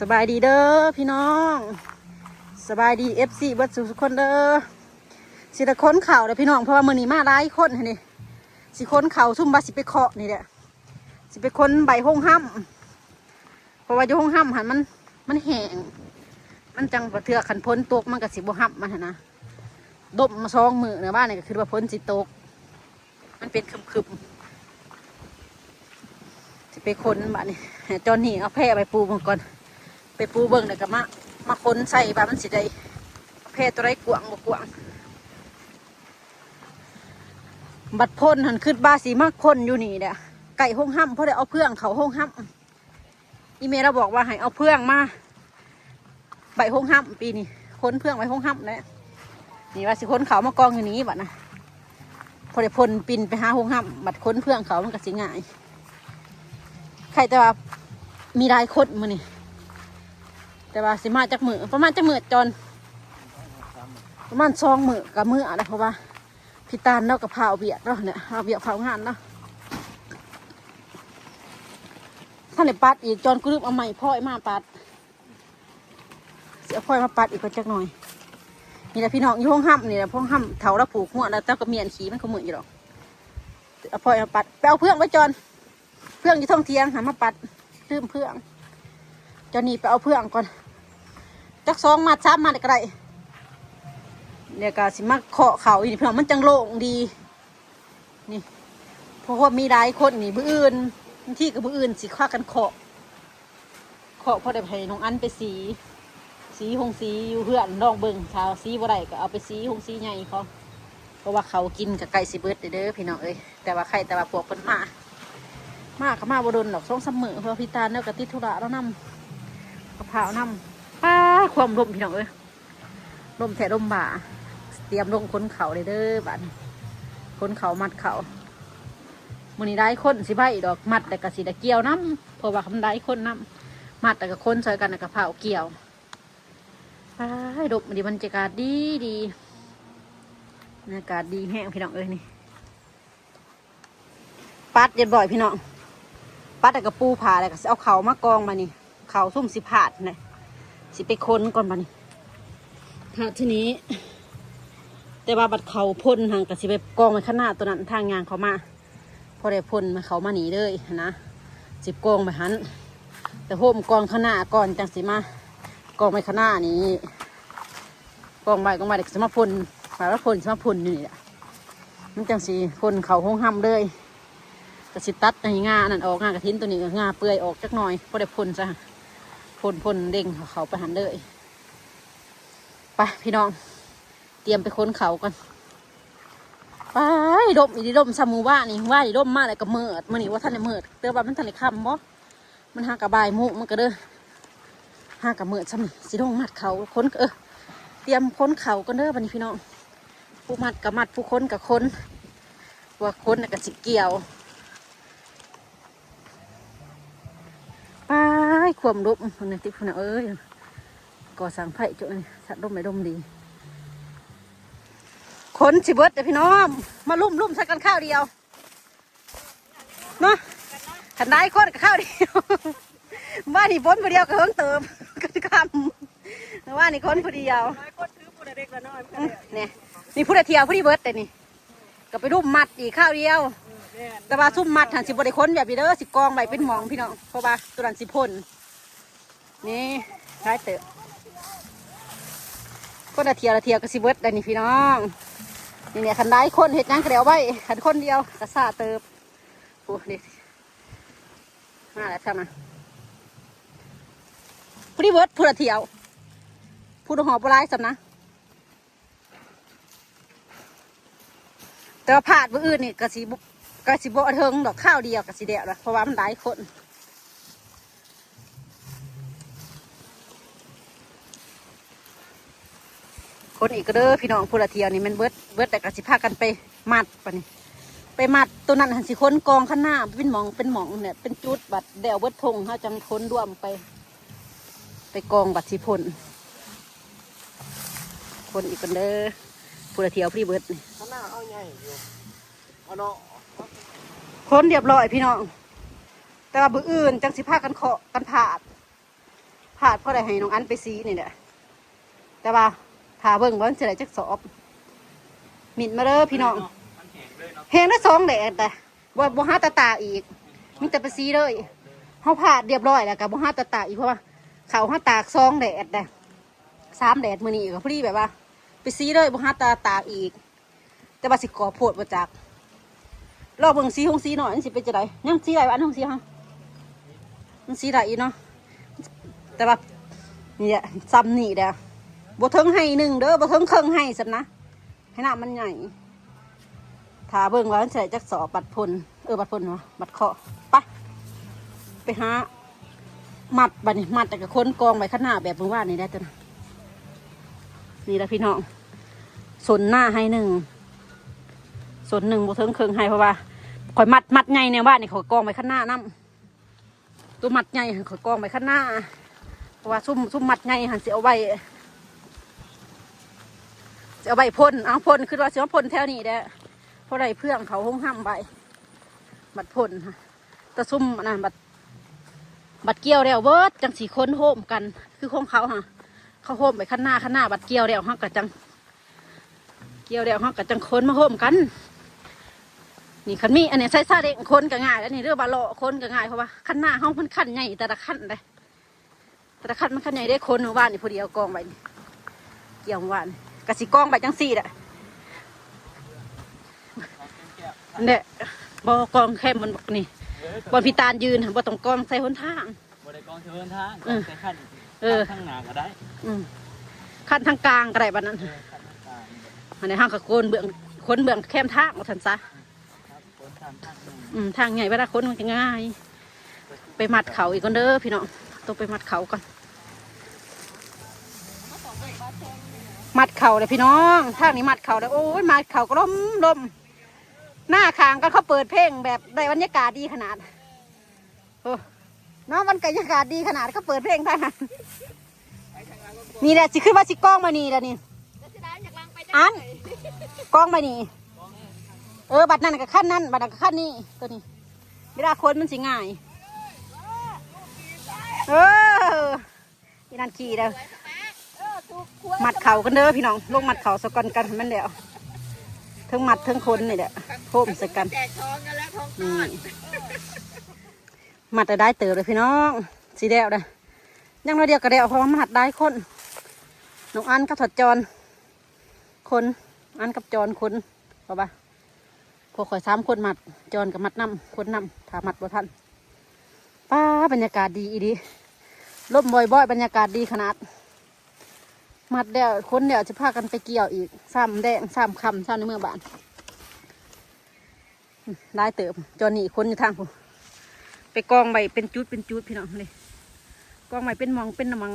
สบายดีเด้อพี่น้อง สบายดีเอฟซีเบิร์ดสุทุกคนเด้อสิตะค้นเข่าเด้อพี่น้องเพราะว่ามือนี้มาหลายคนหั่นนี่สิค้นเข่าซุ่มบาสิไปเคาะนี่แหละสิไปค้นใบห้องห้ำเพราะว่าอยู่ห้องห้ำหันมันมันแห้งมันจังประเทือขันพ้นตกมันก็สิบห้ำมันหั่นนะดมมาซองมือในบ้านนี่ก็คือว่าพ้นสิตก มันเป็นคึมๆสิไปค้นบ้านนี่จอนนี่เอาแพร่ไปปูมันก่อน ไปปูเบิ่งแล้วก็มามาค้นใส่บามันสิได้เพศตัวไรกวางบกวางบัดพ่นหันขึ้นบาสีมากคนอยู่นี่เด้อไก่ห้องห้ำเพราะได้เอาเพื่องเขาห้องห้ำอีเมลเราบอกว่าให้เอาเพื่องมาใบห้องห้ำปีนี้ค้นเพื่องไว้ห้องห้ำนะนี่ว่าสิค้นเขามากองอยู่นี้บัดนะพอได้พ่นปินไปหาห้องห้ำบัดค้นเพื่องเขามันก็สิง่ายใครแต่ว่ามีรายคนมือนี่ แต่ว่าสิมาจากมือประมาณจากมือจนประมาณสองมือกับมืออะไรเพราะว่าพี่ตาลเนาะกับเผาเบียดเนาะเนี่ยเอาเบียดเผางานเนาะท่านได้ปัดอีกจนกูลืมเอาใหม่พ่อยมาปัด เสียพ่อยมาปัดอีกก็จักหน่อยนี่แหละพี่น้องอยู่ห้องห้ำนี่แหละห้องห้ำเถาแล้วผูกหัวแล้วเจ้าก็เมียนขี่มันก็มืออยู่หรอกเอาพ่อยมาปัดไปเอาเพื่องไว้จนเพื่องอยู่ท่องเทียงหามาปัดลืมเพื่องจะหนีไปเอาเพื่องก่อน จักสองมาสามมาได้ก็ได้เดี๋ยวก็สิมาเคาะเขาอีกเพื่อมันจังโล่งดี นี่เพราะว่ามีหลายคนนี่บื้ออื่นที่กับบื้ออื่นสิฆ่ากันเคาะเคาะพราะได้ให้น้องอันไปสี สีหงสีอยู่เพื่อนลองเบิ่งชาวสีบ่ได้ก็เอาไปสีหงสีใหญ่เขาเพราะว่าเขากินกับไก่สิเบิร์ดเด้อพี่น้องเอ้ยแต่ว่าใครแต่ว่าพวกเพิ่นมามากก็มาบดนดอกสองสามมือเพราะว่าพี่ตาเนื้อกติธุระแล้วนำกระเพรานำาความลมพี่น้องเอ้ยลมแถลมบ่า เตรียมลงค้นเขาเลยเด้อบันค้นเขามัดเขามันนี้ได้คนสิใบดอกมัดแต่กะสีตะเกียวน้ำเพราะว่าคำได้คนน้ำมัดแต่กะคนใส่กันแต่กะเพราเกี่ยวป้าดมมันดีบรรยากาศดีดีบรรยากาศดีแห้งพี่น้องเอ้ยนี่ปัดเย็นบ่อยพี่น้องปัดแต่กระปูผ่าแล้วก็สิเอาเขามากองมานี่เขาซุ่มสิผาดเนะ สิไปค้นก่อนมานี่ถ้าทีนี้ แต่ว่าบัดเขาพ่นทางกับสิไปกองไว้ข้างหน้าตัวนั้นทางยางเขามา พอได้พ่นมาเขามาหนีเลยนะสิบกองไปหันแต่โฮมกองข้างหน้าก่อนจังสิมากองไว้ข้างหน้านี้กองใบกองใบเด็กสมาพ่นหมายว่าพ่นสมาพ่นอยู่นี่แหละมันจังสิพ่นเขาห้องห้ำเลยกระสิตัดในงานั่นออกงากระทิ้นตัวนี้ก็งาเปื่อยออกจักหน่อยพอได้พ่นซะ พ่นพ่นเด้งเขาไปหันเลยไปพี่น้อง เตรียมไปค้นเขากันไปดมอีดีดมซามูว่านี่ว่าอีดมมากเลยกับเมิดมันนี่ว่าท่านเมิดเตือว่ามันท่านได้คำบ่มันหากระบายมุมันก็เด้อหากระเมิดซ้ำสิดงมัดเขาค้นเออเตรียมค้นเขากันเด้อบันนี้พี่น้องผู้มัดกับมัดผู้ค้นกับค้นว่าค้นกับสิเกี่ยว ไปค วามดมคนนี้ที่คนน่ะเอ้ยก่อสังไผ่จุนี่สัตว์ดมไม่ดมดีคนสิเบิดแต่พี่น้องมาลุ่มลุ่มใส่กันข้าวเดียวเนาะขันได้คนกับข้าวเดียวว่านี่พ้นผู้เดียวก็เฮิงเติมกันคำแต่ว่านี่คนผู้เดียวคนถือผู้เด็กละน้อยอืมเนี่ยนี่ผู้ใดเที่ยวผู้ที่เบิดแต่นี่ก็ไปรุ่มมัดอีกข้าวเดียวแต่ว่าซุ่มมัดหันสิบริค้นแบบนี้เด้อสิกองใบเป็นหมองพี่น้องเพราะว่าตัวนั้นสิพ่น นี่ได้เตอะคนละเทียวละเทียวก็สิเบิร์ดได้นี่พี่น้องนี่เนี่ยคันได้คนเห็ดยังก็เดียวไว้คันคนเดียวกระซาเติบโอ้นี่มาแล้วใช่ไหมผู้ที่เบิร์ดผู้ละเทียวผู้ละหอบปลายสำนะแต่ว่าผาดมืออื่นนี่กระสีบุกะสีบเทิงดอกข้าวเดียวกระสีเดียวละเพราะว่ามันหลายคน อีกเด้อพี่น้องพูละเทียวนี่มันเบิดเบิดแต่กะสิพากันไปมัดปะนี่ไปมัดตัวนั้นหันสิค้นกองข้างหน้าเป็นหมองเป็นหมองเนี่ยเป็นจุดบัดเดวเบิดทงเขาจังค้นร่วมไป ไปกองบัดสิพลคนอีกกันเด้อพูละเทียวพี่เบิดนี่ข้างหน้าเอาใหญ่อยู่เอาเนาะคนเรียบร้อยพี่น้อง แต่ว่าบืออื่นจังสิพากันเคาะกันผาดผาดเพราะอะได้ให้น้องอันไปซีนี่แหละแต่ว่า ถาเบิ่งว่ามันจะได้จักสอบมิดมาเด้อพี่น้องแหงเลยเนาะแหงได้สองแดดแต่บ่บ่หาตาตาอีกมีแต่ไปซีเลยเฮาผาดเรียบร้อยแล้วก็บ่หาตาตาอีกเพราะว่าเขาหาตากสองแดดแต่สามแดดมื้อนี้ก็พอดีแบบว่าไปซีเลยบ่หาตาตาอีก แต่ว่าสิก่อโพดบ่จักรอเบิ่งสีหงสีหน่อยมันสิเป็นจังไดยังสีไหลวะอันหงสีฮะมันสีไหลอีเนาะแต่ว่านี่แหละซ้ำนี่เด้อ บ่เทิงให้หนึ่งเด้อบ่เทิงเครื่องให้สันนะให้หน้ามันใหญ่ถาเบิ่งว่ามันสิได้จักสอบบัตรพลเออบัตรพลวะบัตรเคาะไปไปหามัดบัดนี้มัดแต่ก็ค้นกองไว้ข้างหน้าแบบเมื่อวานนี่ได้ตัวนะนี่ละพี่น้องสนหน้าให้หนึ่งสนหนึ่งบเทิงเคิงให้เพราะว่าข่อยมัดมัดใหญ่เนี่ยว่านี่ข่อยกองไปข้างหน้าน้ำตัวมัดใหญ่ข่อยกองไปข้างหน้าเพราะว่าซุ่มซุ่มมัดใหญ่หันเสียเอาไว้ เอาไว้พ่นเอาพ่นคือว่าเสียพ่นแถวนี้แด้เพราะไรเพื่องเขาห้องห้ามใบบัดพ่นค่ะซุ่มนนั้นบัดบัดเกี่ยวแล้วเบิร์ดจังสีคนโฮมกัน คือของเขาค่ะเขาโฮมไปข้างหน้าข้างหน้าบัดเกี่ยวแล้วฮักกะจัง เกี่ยวเดี๋ยวเขากับจังคนมาโฮมกัน นี่คันมีอันนี้ใส่ซาเด็กคนก็ง่ายแล้วนี่เรื่องบาโลคนก็ง่ายเพราะว่าขั้นหน้าห้องมันขั้นใหญ่แต่ละขั้นเลยแต่ละขั้นมันขั้นใหญ่ได้คนเมื่อวานนี่พอดีเอากองไว้เกี่ยวเมื่อวาน กะสิกองไปจังสี่แหละอันเนี้ยบอกองแค่บนบอกนี่เออบนพิตานยืนบ่ต้องกองใส่หนทางบ่ได้กองเชิญทางเออใส่ขั้นเออข้างหน้าก็ได้อืมขั้นทางกลางก็ได้บัดนั้นเออขั้นทางอันนี้ห้างกะโกนเบื้องคนเบื้องแคมทางเอาทันซะครับคนทางทางหนึ่งอืมทางใหญ่เวลาคนมันจะง่าย ไปมัดเขาอีกก่อนเด้อพี่น้องต้องไปมัดเขาก่อน มัดเข่าเลยพี่น้องทางนี้มัดเข่าเลยโอ้ยมัดเข่าก็ล้มล้มหน้าคางก็เขาเปิดเพลงแบบได้บรรยากาศดีขนาดโอ้เน้องมันบรรยากาศดีขนาดเขาเปิดเพลงทางนั้นนี่แหละสิขึ้นมาสิกล้องมานี่แล้วนี่อันกล้องมานี่เออบัตรนั่นกับขั้นนั่นบัตรนั่นกับขั้นนี้ตัวนี้เวลาคนมันสิง่าย เออนี่นั่นขี่แล้ว มัดเข่ากันเด้อพี่น้องลงมัดเข่าสกันกันมันแล้วทั้งมัดทั้งคนนี่แหละโคมสกันแจกทองกันแล้วทองนี่มัดแต่ได้เติบเลยพี่น้องสีแดงเลยยังเราเดียวกับเดียวเพราะว่ามัดได้คนน้องอันกับถอดจร คนอันกับจรคนเปล่าปะพวกข่อยสามคนมัดจอนกับมัดน้ำคนน้ำถ้ามัดบ่ทันป้าบรรยากาศดีอีดีลมบ่อยๆบรรยากาศดีขนาด มัดเดียวคนเดียวจะพากันไปเกี่ยวอีกซ้ำแดงซ้ำคำซ้ำในเมืองบ้านได้เติบจอนนี่คนอยู่ทางผมไปกองใบเป็นจุดเป็นจุดพี่น้องเลยกองใบเป็นมองเป็นมอง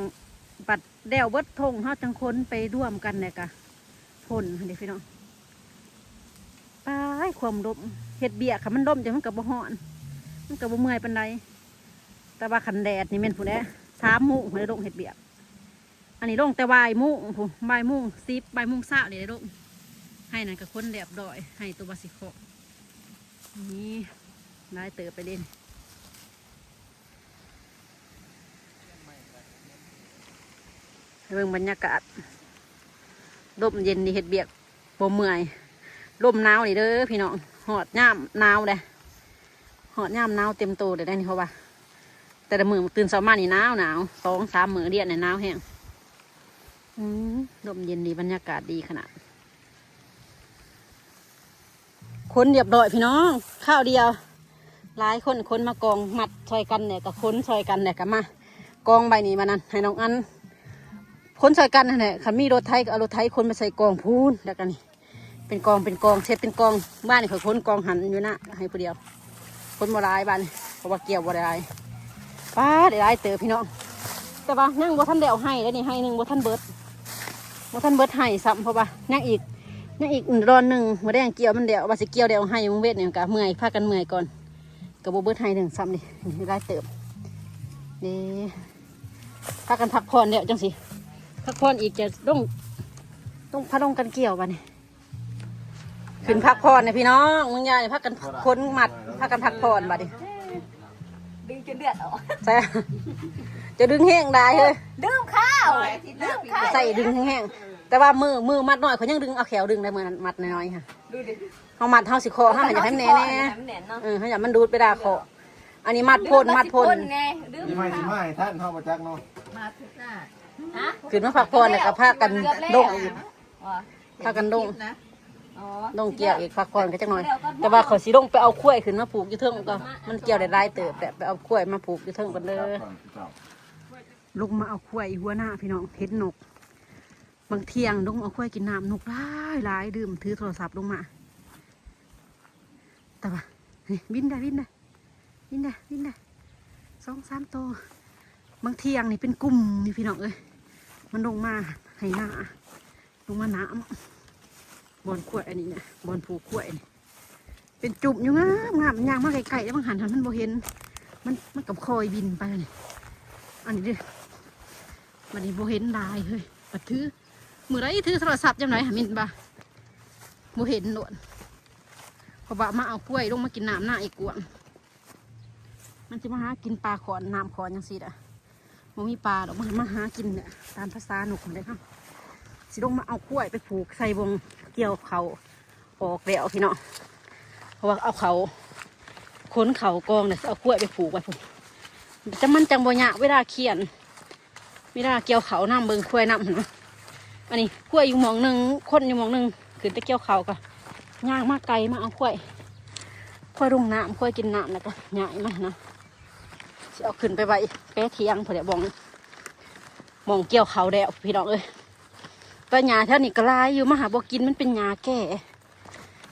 บัดเดวเบิดทงเฮาจังคนไปร่วมกันเนี่ยกะพ่นเด็พี่น้องปลายความลมเห็ดเบียค่ะมันลมจังมันกับบ่ฮ้อน มันกับบ่เมื่อยปานใดแต่ว่าขันแดดนี่แม่นผู้ใดสามโมุ้งเลยลงเห็ดเบียก อันนี้ลงแต่ใบมุ้งใบมุ้งสิบใบมุ้งเช้าเลยลงให้นั่นกับคนแดบดอย ให้ตัวบาสิโคนี่ได้เติบไปเล่นเบิ่องบรรยากาศลมเย็นดีเห็ดเบียกบ่เมื่อยลมหนาวนี่เด้อพี่น้องหอดย่ามหนาวเลยหอดย่ามหนาวเต็มตัวเลยได้นี่เขาว่าแต่ละมือตื่นเช้ามานี่หนาวหนาวสองสามมือเดียนเนี่หนาวแห้ง ลมเย็นดีบรรยากาศดีขนาดคนเรียบร้อยพี่น้อง ข้าวเดียว หลายคนคนมากองมัดซอยกันเนี่ยกับคนซอยกันเนี่ยกับมากองใบนี้มานั่นให้น้องอันคนซอยกันนั่นแหละขันมีรถไทยก็เอารถไทยคนมาใส่กองพูนแล้วกันนี่เป็นกองเป็นกองเช็ดเป็นกองบ้านนี่เขาคนกองหันอยู่นะให้ผู้เดียว คนบ่ร้ายบ้านเพราะว่าเกี่ยวบ่ร้ายป้าได้ร้ายเต๋อพี่น้องแต่ว่านั่งบ่ท่านเดี่ยวให้แล้วนี่ให้หนึ่งบ่ท่านเบิด บ่ท่านเบิดให้ซ้ำเพราะว่านั่งอีกนั่งอีกรอนหนึ่งบ่ได้ยังเกี่ยวมันเดียวว่าสิเกี่ยวเดียวให้มึงเวทเนี่ยกะเมื่อยพากันเมื่อยก่อนกับบ่เบิดให้หนึ่งซ้ำนี่นี่ร้เติบนี่พากันพักผ่อนเดียวจังสิพักผ่อนอีกจะต้องต้องพาลงกันเกี่ยวบ้านี่ขึ้นพักผ่อนเนี่ยพี่น้องมึงยายพักกันคนหมัดพักกันพักผ่อนบัดดิดึง จนเดือดออกใส่จะดึงแห้งได้เฮ้ยดื่มข้าวดื่มข้าวใส่ดึงแห้งๆแต่ว่ามือมือมัดน้อยเขายังดึงเอาแขวดึงได้มือนั้นมัดน้อยๆค่ะดูดิเขามัดเท่าสิคอเขาอยากให้มันแน่แน่ให้มันแน่นเนาะเออเขาอยากมันดูดไปด่าคออันนี้มัดพ่นมัดพ่นไงดื่มนี่ไม่สิไม่ท่านเข้ามาจักเนาะฮะขึ้นมาพักผ่อนแล้วก็พากันเกือบแล้วดงอีกอ๋อพากันดง อ๋อดงเกี่ยวอีกพักผ่อนก็จักหน่อย แต่ว่าเขาสิลงไปเอาข้วยขึ้นมาผูกอยู่เทิงก็มันเกี่ยวได้หลายเติบแต่ไปเอาข้วยมาผูกอยู่เทิงกันเด้อก่อนเจ้าลุกมาเอาข้วยหัวหน้าพี่น้องเห็นนก บางเที่ยงลุกมาเอาข้วยกินน้ำนกหลายหลายดื่มถือโทรศัพท์ลงมา แต่ว่าเฮ้ยบินได้บินได้บินได้บินได้สองสามตัวบางเที่ยงนี่เป็นกลุ่มนี่พี่น้องเอ้ยมันลงมาให้หน้าลงมาน้ำ บอนขวดอันนี้เนี่ยบอนผูกขวดนี่เป็นจุ่มอยู่งามงามยางมากไกลๆแล้วบางหันหันมันโบเห็น มันมันกับคอยบินไปนี่อันนี้ดิมันนี้โบเห็นลายเฮ้ยปัดถือมือไรถือโทรศัพท์ยังไงหามินบ่โบเห็นโดนเพราะว่ามาเอากล้วยลงมากินน้ำหน้าอีกกวงมันจะมาหากินปลาขอนน้ำขอนยังสิอะมันมีปลาดอกมันมาหากินเนี่ยตามภาษาหนุกเลยครับ สิลงมาเอากล้วไปผูกใส่วงเกี่ยวเขาออกแล้วพี่เนาะเพราะว่าเอาเขาขนเขากองเนี่ยเอากล้วไปผูกไว้ผูกจะมันจังบ่ยากเวลาเขียนเวลาเกี่ยวเขาน้ำเบิงกล้วน้ำเห็นไหมอันนี้กล้วอยู่มองหนึ่งคนอยู่มองหนึ่งขึ้นไปเกี่ยวเขาก็ย่างมากไกลมาเอาขั้วยข้วรุงน้ำขั้วกินน้ำแล้วก็ย่างมานะเอาขึ้นไปไว้แป๊ะเทียงพอเดี๋ยวบองมองเกี่ยวเขาแล้วพี่น้องเอ้ย ก็หญ้าแถวนี้ก็ลายอยู่มาหาบอกินมันเป็นหญ้าแก่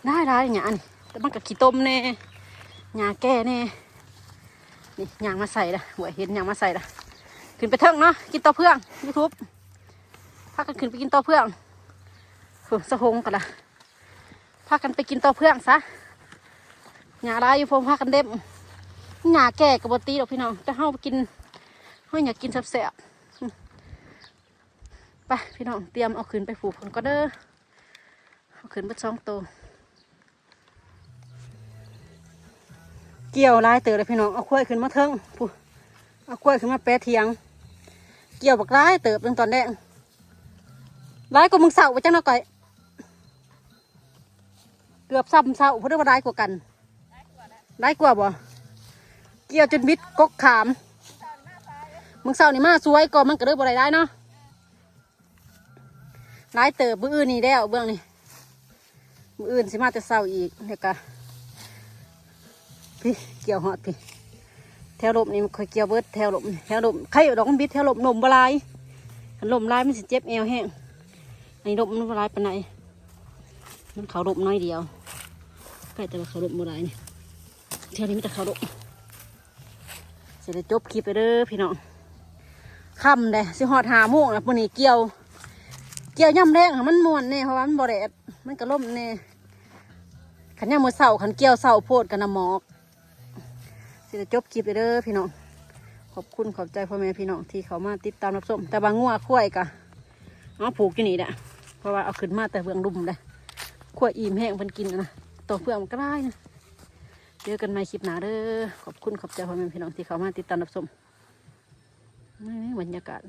ได้ได้หญ้านี่แต่มันก็ขี้ต้มแน่หญ้าแก่แน่นี่ยางมาใส่ละหัวเห็นยางมาใส่ละขึ้นไปเทิงเนาะกินต่อเพื่องยูทูบพากันขึ้นไปกินต่อเพื่องฝึกสะพงกันละพากันไปกินต่อเพื่องซะหยาลายอยู่พงพากันเด็มหยาแก่กับบตีหรอกพี่น้องแต่เฮาไปกินเฮาอยากกินแซ่บๆ ไปพี่น้องเตรียมเอาขึ้นไปผูกกันก็เด้อเอาขึ้นไปสองโต เกี่ยวลายเต๋อเลยพี่น้องเอาข้วยขึ้นมาเทิงผูเอาข้วยขึ้นมาแปะเทียง เกี่ยวบักลายเติบเป็นตอนแรกลายก็มึงเสาไปจังเนาะก่อยเกือบซ้ำเศร้าเพราะว่าได้กว่ากันได้กว่าบ่เกี่ยวจนบิดกกขาม มึงเศร้านี่มาสวยก่อนมันก็เริ่มบ่ได้ได้เนาะ ร้ายเติบบื้ออื่นนี่แล้วเบื้องนี่มืออื่นสิมาแต่เศร้าอีกเดี๋ยวกะพี่เกี่ยวหอดพี่แถวลมนี่มันค่อยเกี่ยวเบิดแถวลมนี่แถวลมใครเอาดอกมันบิดแถวลมลมบลายคันลมลายมันสิเจ็บเอวแห้งอันนี้ลมมันบลายปานไหนมันเขารบน้อยเดียวใกล้แต่ว่าเขารบโมได้นี่เที่ยวนี้มีแต่เขารบเสร็จแล้จบคลิปไปเด้อพี่น้องค่ำเลยสิหอดหาโมงนะปุ่นี้เกี่ยว เกี่ยวย่ำแรงอะมันมวนแน่เพราะว่ามันบ่แดดมันก็ล่มแน่ขันย่ำมือเสาขันเกี่ยวเสาโพดกันนะหมอกสร็จแล้วจบคลิปไปเด้อพี่น้องขอบคุณขอบใจพ่อแม่พี่น้องที่เขามาติดตามรับชมแต่บางงัวคุ้ยกะเอาผูกอยู่นี่แหละเพราะว่าเอาขึ้นมาแต่เบื้องรุมเลยขวอิ่มแห้งเพิ่นกินนะตัวเพื่อมันก็ได้นะเจอกันใหม่คลิปหน้าเด้อขอบคุณขอบใจพ่อแม่พี่น้องที่เข้ามาติดตามรับชมนี่บรรยากาศ